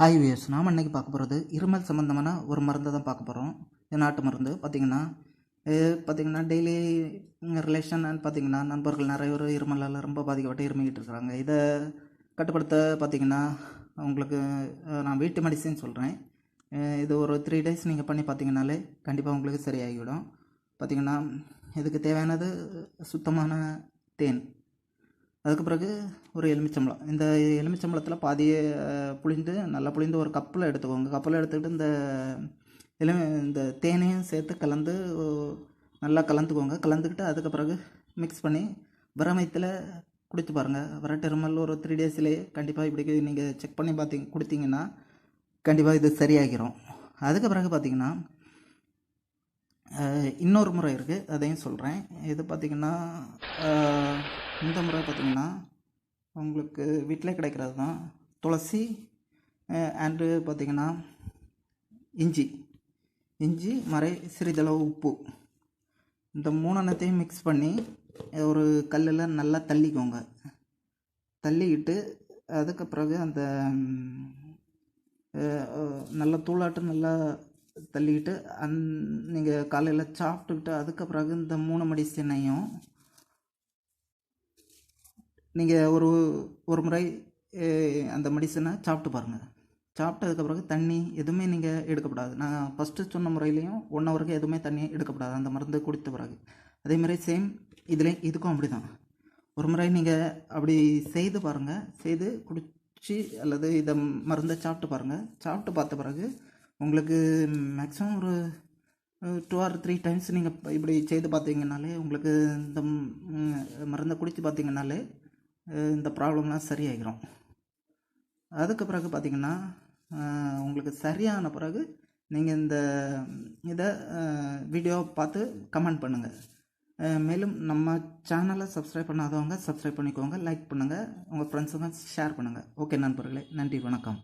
Hi wears நாம் இன்றைக்கி பார்க்க போகிறது இருமல் சம்மந்தமான ஒரு மருந்தை தான் பார்க்க போகிறோம் இது நாட்டு மருந்து. பார்த்திங்கன்னா இது பார்த்திங்கன்னா டெய்லி ரிலேஷன் பார்த்திங்கன்னா நண்பர்கள் நிறைய பேர் இருமலால் ரொம்ப பாதிக்கப்பட்டு இருமிக்கிட்டு இருக்கிறாங்க இதை கட்டுப்படுத்த பார்த்திங்கன்னா உங்களுக்கு நான் வீட்டு மெடிசின் சொல்கிறேன் இது ஒரு த்ரீ டேஸ் நீங்கள் பண்ணி பார்த்தீங்கனாலே கண்டிப்பாக உங்களுக்கு சரியாகிவிடும். பார்த்திங்கன்னா இதுக்கு தேவையானது சுத்தமான தேன். அதுக்கு பிறகு ஒரு எலுமிச்சம்பழம். இந்த எலுமிச்சம்பழத்தில் பாதியை புழிந்து நல்லா புழிந்து ஒரு கப்பில் எடுத்துக்கோங்க. கப்பில் எடுத்துக்கிட்டு இந்த எலுமி இந்த தேனையும் சேர்த்து கலந்து நல்லா கலந்துக்கோங்க. கலந்துக்கிட்டு அதுக்கு பிறகு மிக்ஸ் பண்ணி வரமயத்தில் குடித்து பாருங்கள் வரட்டெருமல் ஒரு த்ரீ டேஸ்லேயே கண்டிப்பாக இப்படி நீங்கள் செக் பண்ணி பார்த்தீங்க கொடுத்தீங்கன்னா கண்டிப்பாக இது சரியாகிரும். அதுக்கு பிறகு பார்த்தீங்கன்னா இன்னொரு முறை இருக்குது அதையும் சொல்கிறேன் இது பார்த்திங்கன்னா இந்த முறை பார்த்திங்கன்னா உங்களுக்கு வீட்டிலே கிடைக்கிறது தான். துளசி அண்டு பார்த்திங்கன்னா இஞ்சி. இஞ்சி மறை சிறிதளவு உப்பு. இந்த மூணெண்ணத்தையும் மிக்ஸ் பண்ணி ஒரு கல்லில் நல்லா தள்ளிக்கோங்க. தள்ளிக்கிட்டு அதுக்கு பிறகு அந்த நல்ல நல்லா தூளாட்டு நல்லா தள்ளிக்கிட்டு அந் நீங்கள் காலையில் சாப்பிட்டுக்கிட்டு அதுக்கு பிறகு இந்த மூணு மெடிசனையும் நீங்கள் ஒரு ஒரு முறை அந்த மெடிசனை சாப்பிட்டு பாருங்கள் சாப்பிட்டதுக்கு பிறகு தண்ணி எதுவுமே நீங்கள் எடுக்கப்படாது. நான் ஃபஸ்ட்டு சொன்ன முறையிலையும் ஒன் ஹவருக்கு எதுவுமே தண்ணி எடுக்கப்படாது. அந்த மருந்து குடித்த பிறகு. அதேமாதிரி சேம் இதில் இதுக்கும் அப்படி தான் ஒரு முறை நீங்கள் அப்படி செய்து பாருங்கள் செய்து குடிச்சு அல்லது இதை மருந்தை சாப்பிட்டு பாருங்கள் சாப்பிட்டு பார்த்த பிறகு உங்களுக்கு மேக்ஸிமம் ஒரு டூ ஆர் த்ரீ டைம்ஸ் நீங்கள் இப்படி செய்து பார்த்தீங்கனாலே உங்களுக்கு இந்த மருந்தை குடித்து பார்த்தீங்கனாலே இந்த ப்ராப்ளம்லாம் சரியாகிரும் அதுக்கு பிறகு பார்த்தீங்கன்னா உங்களுக்கு சரியான பிறகு நீங்கள் இந்த இதை வீடியோ பார்த்து கமெண்ட் பண்ணுங்கள் மேலும் நம்ம சேனலை சப்ஸ்கிரைப் பண்ணாதவங்க சப்ஸ்கிரைப் பண்ணிக்கோங்க லைக் பண்ணுங்கள் உங்கள் ஃப்ரெண்ட்ஸுங்க ஷேர் பண்ணுங்கள் ஓகே நண்பர்களே நன்றி வணக்கம்.